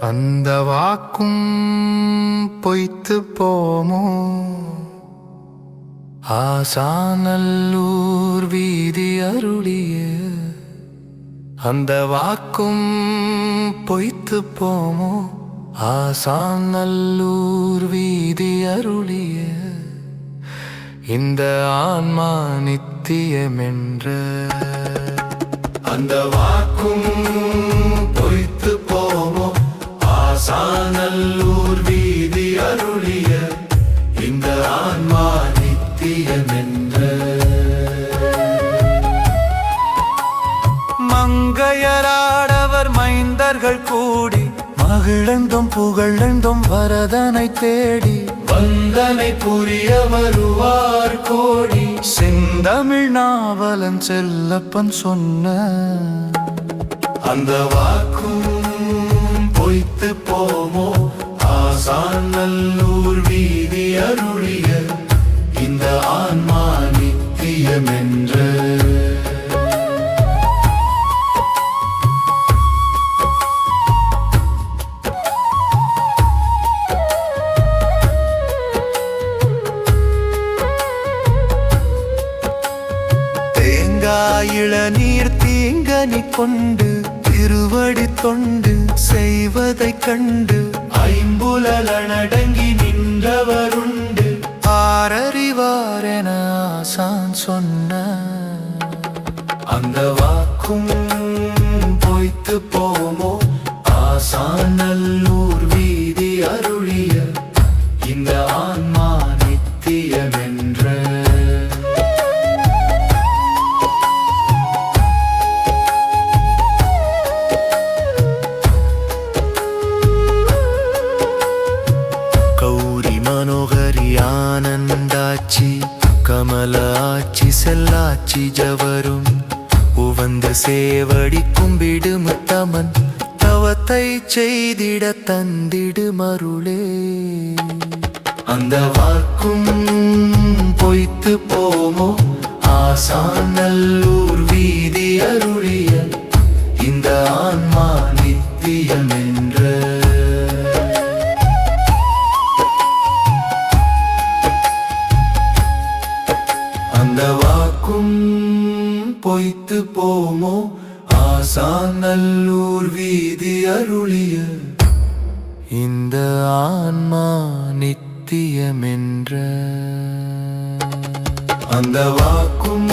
அந்த வாக்கும் பொய்த்து போமோ? ஆசானல்லூர் வீதி அருளிய அந்த வாக்கும் பொய்த்து போமோ? ஆசானல்லூர் வீதி அருளிய இந்த ஆன்மா நித்தியமென்ற. அந்த வாக்கும் நித்தியமென்ற மங்கையராடவர் மைந்தர்கள் கூடி மகிழந்தும் புகழந்தும் வரதனை தேடி. வந்தனை புரிய வருவார் கோடி. செந்தமிழ் நாவலன் செல்லப்பன் சொன்ன. அந்த வாக்கும் பொய்த்து போமோ ஆசான் நல்லூர் வீதி அருளிய வேண்டுமென்று. தேங்காய் நீர் தீங்கனி கொண்டு திருவடி தொண்டு செய்வதைக் கண்டு ஐம்புலனடங்கி நின்றவருண்டு. ஆரறிவார் என ஆசான் சொன்ன. அந்த வாக்கும் பொய்த்து போ ஆனந்தாச்சி கமல ஆச்சி செல்லாச்சி ஜவரும். உவந்த சேவடி கும்பிடு முத்தமன் தவத்தை செய்திட தந்திடு மருளே. அந்த வாக்கும் பொய்த்து போமோ ஆசான் நல்லூர் வீதி அருளிய இந்த ஆன்மா நித்தியம் என்ற. அந்த வாக்கும் பொய்த்து போமோ? ஆசான் நல்லூர் வீதி அருளிய இந்த ஆன்மா நித்தியமென்ற. அந்த வாக்கும்